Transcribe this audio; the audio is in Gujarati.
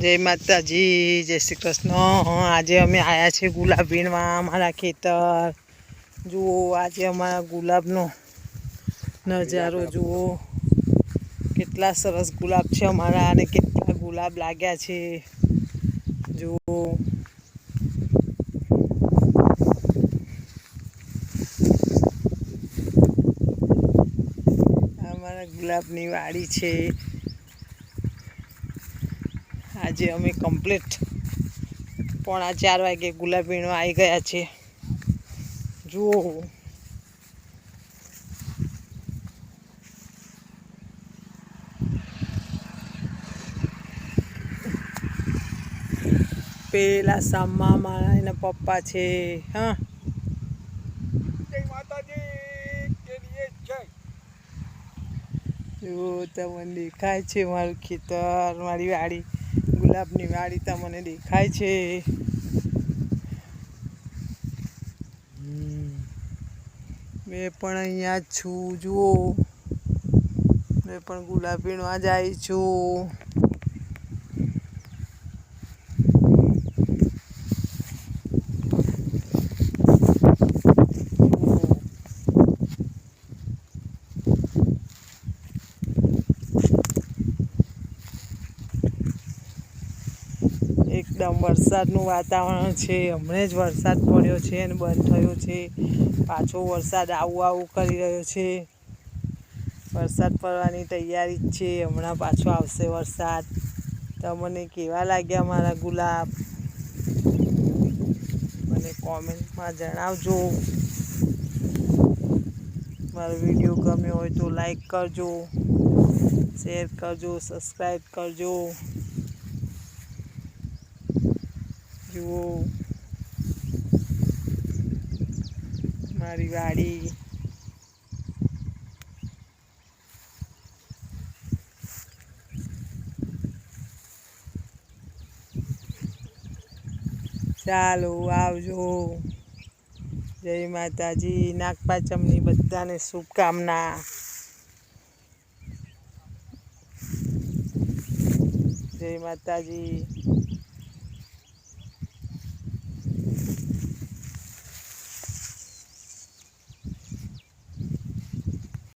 જય માતાજી જય શ્રી કૃષ્ણ. આજે અમે આવ્યા છીએ ગુલાબ વીણવા અમારા ખેતર. જુઓ આજે અમારા ગુલાબનો નજારો જુઓ. કેટલા સરસ ગુલાબ છે અમારા અને કેટલા ગુલાબ લાગ્યા છે. જુઓ. અમારા ગુલાબની વાડી છે. આજે અમે કમ્પ્લીટ પોણા ચાર વાગે ગુલાબીણો આવી ગયા છે જુઓ પેલા સામા મારા એના પપ્પા છે હા. જુઓ તમને દેખાય છે મારું ખેતર મારી વાડી. ગુલાબની વાડી તમને દેખાય છે. મેં પણ અહીંયા છું, જુઓ. મેં પણ ગુલાબીનો જ જાય છું. એકદમ વરસાદનું વાતાવરણ છે, હમણાં જ વરસાદ પડ્યો છે અને બંધ થયો છે. પાછો વરસાદ આવું આવું કરી રહ્યો છે. વરસાદ પડવાની તૈયારી જ છે, હમણાં પાછો આવશે વરસાદ. તમને કેવા લાગ્યા મારા ગુલાબ? મને કોમેન્ટમાં જણાવજો. મારો વીડિયો ગમ્યો હોય તો લાઈક કરજો, શેર કરજો, સબસ્ક્રાઈબ કરજો. જુઓ. મારી વાડી. ચાલો આવજો. જય માતાજી. નાગપાચમની બધાને શુભકામના. જય માતાજી.